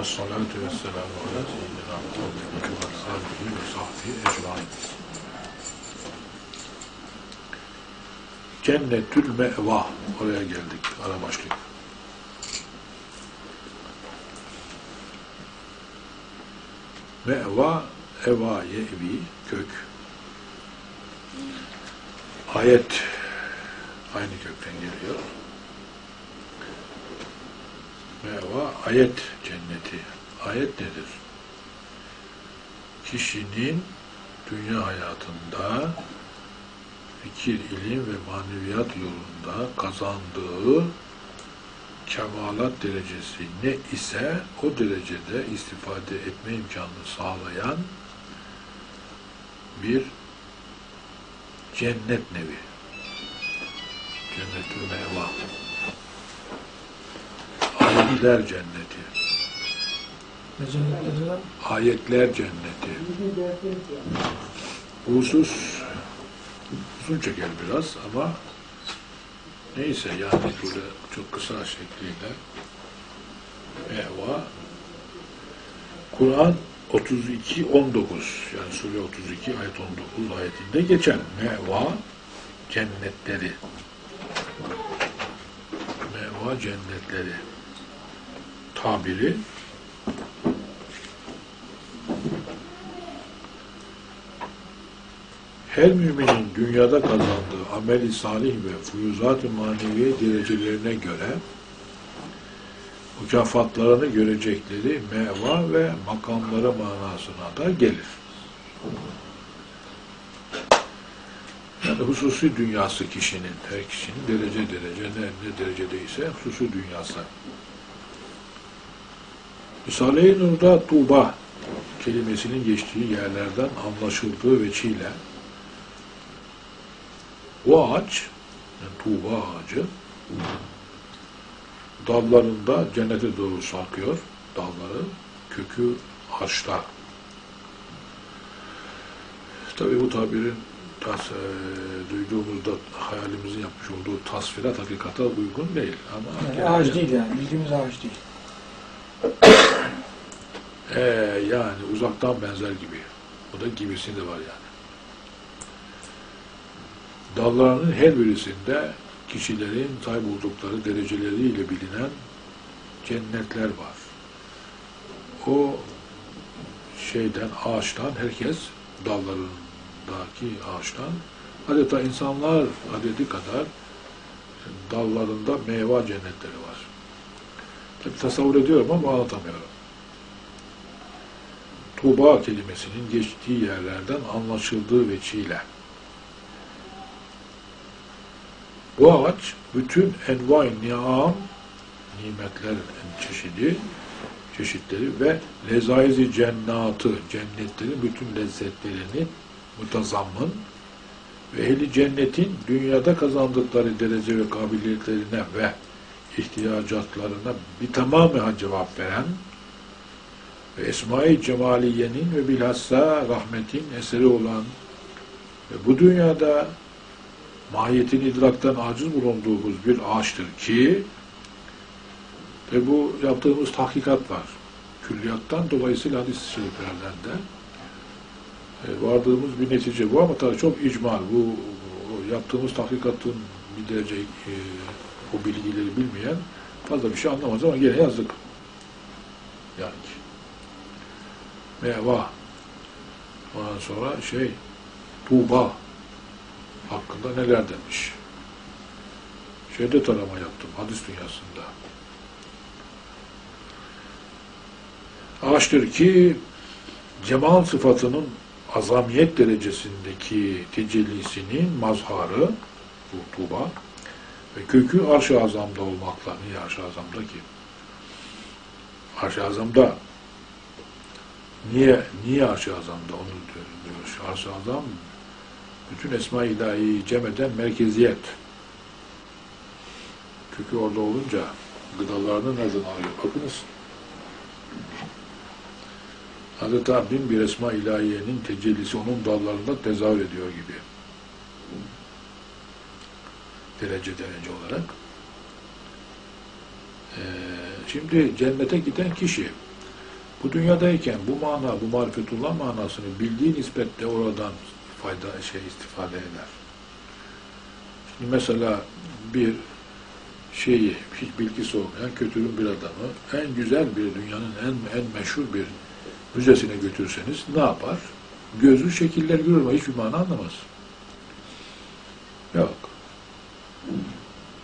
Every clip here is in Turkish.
Esselatu vesselamu ala seyyidina Muhammedin ve ashabihi ve sahbihi ecmain. Cennetül meva. Oraya geldik. Ara başlık. Meva, eva, yevi, kök. Ayet aynı kökten geliyor. Meva, ayet cenneti. Ayet nedir? Kişinin dünya hayatında fikir, ilim ve maneviyat yolunda kazandığı kemalat derecesi ne ise o derecede istifade etme imkanını sağlayan bir cennet nevi. Cennetül meva. Ayetler cenneti. Ayetler cenneti. Bu husus uzun çeker biraz ama neyse yani böyle çok kısa şekliyle. Meva Kur'an 32 19 yani sure 32 ayet 19 ayetinde geçen Meva cennetleri. Meva cennetleri tabiri her müminin dünyada kazandığı ameli salih ve fuyuzat-ı maneviye derecelerine göre mükafatlarını görecekleri meva ve makamları manasına da gelir. Yani hususi dünyası kişinin, her kişinin derece derece, ne, ne derecedeyse hususi dünyası. Risale-i Nur'da Tuğba kelimesinin geçtiği yerlerden anlaşıldığı veçiyle bu ağaç, yani tuğba ağacı, dallarında cennete doğru sarkıyor, dalları, kökü harçta. Tabi bu tabirin tas, e, duyduğumuzda hayalimizin yapmış olduğu tasvirat hakikata uygun değil. Ama Yani ağaç değil yani. Bildiğimiz ağaç değil. E, yani uzaktan benzer gibi. Bu da gibisi de var yani. Dallarının her birisinde kişilerin sahip oldukları dereceleriyle bilinen cennetler var. O şeyden, ağaçtan herkes dallarındaki ağaçtan adeta insanlar adedi kadar dallarında meyve cennetleri var. Tabi tasavvur ediyorum ama anlatamıyorum. Tuğba kelimesinin geçtiği yerlerden anlaşıldığı veçiyle bu ağaç bütün envai niam nimetlerin çeşidi çeşitleri ve lezaizi cennatı cennetlerin bütün lezzetlerini mutazammın ve ehli cennetin dünyada kazandıkları derece ve kabiliyetlerine ve ihtiyacatlarına bir tamamen cevap veren ve Esma-i Cemaliye'nin ve bilhassa rahmetin eseri olan ve bu dünyada mahiyetin idraktan aciz bulunduğumuz bir ağaçtır ki ve bu yaptığımız tahkikat var. Külliyattan dolayısıyla hadis-i şeriflerden de e, vardığımız bir netice bu ama tabii çok icmal. Bu, bu yaptığımız tahkikatın bir derece e, o bilgileri bilmeyen fazla bir şey anlamaz ama gene yazdık. Yani meva ondan sonra şey Tuğba hakkında neler demiş. Şeyde tarama yaptım, hadis dünyasında. Ağaçtır ki cemal sıfatının azamiyet derecesindeki tecellisinin mazharı bu Tuğba ve kökü arş-ı azamda olmakla niye arş-ı azamda ki? Arş-ı azamda niye niye arş-ı azamda onu diyor. Arş-ı azam bütün esma-i ilahiyi cem eden merkeziyet. Kökü orada olunca gıdalarını nereden alıyor? Bakınız. Adeta bin bir esma ilahiyenin tecellisi onun dallarında tezahür ediyor gibi. Derece derece olarak. Ee, şimdi cennete giden kişi Bu dünyadayken bu mana, bu marifetullah manasını bildiği nispetle oradan fayda şey istifade eder. Şimdi mesela bir şeyi hiç bilgisi olmayan kötürüm bir adamı en güzel bir dünyanın en en meşhur bir müzesine götürseniz ne yapar? Gözü şekiller görür ama hiçbir mana anlamaz. Yok.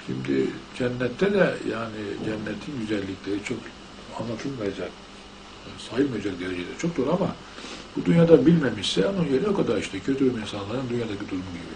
Şimdi cennette de yani cennetin güzellikleri çok anlatılmayacak, sayılmayacak derecede çoktur ama bu dünyada bilmemişse onun yeri o kadar işte kötü insanların dünyadaki durumu gibi.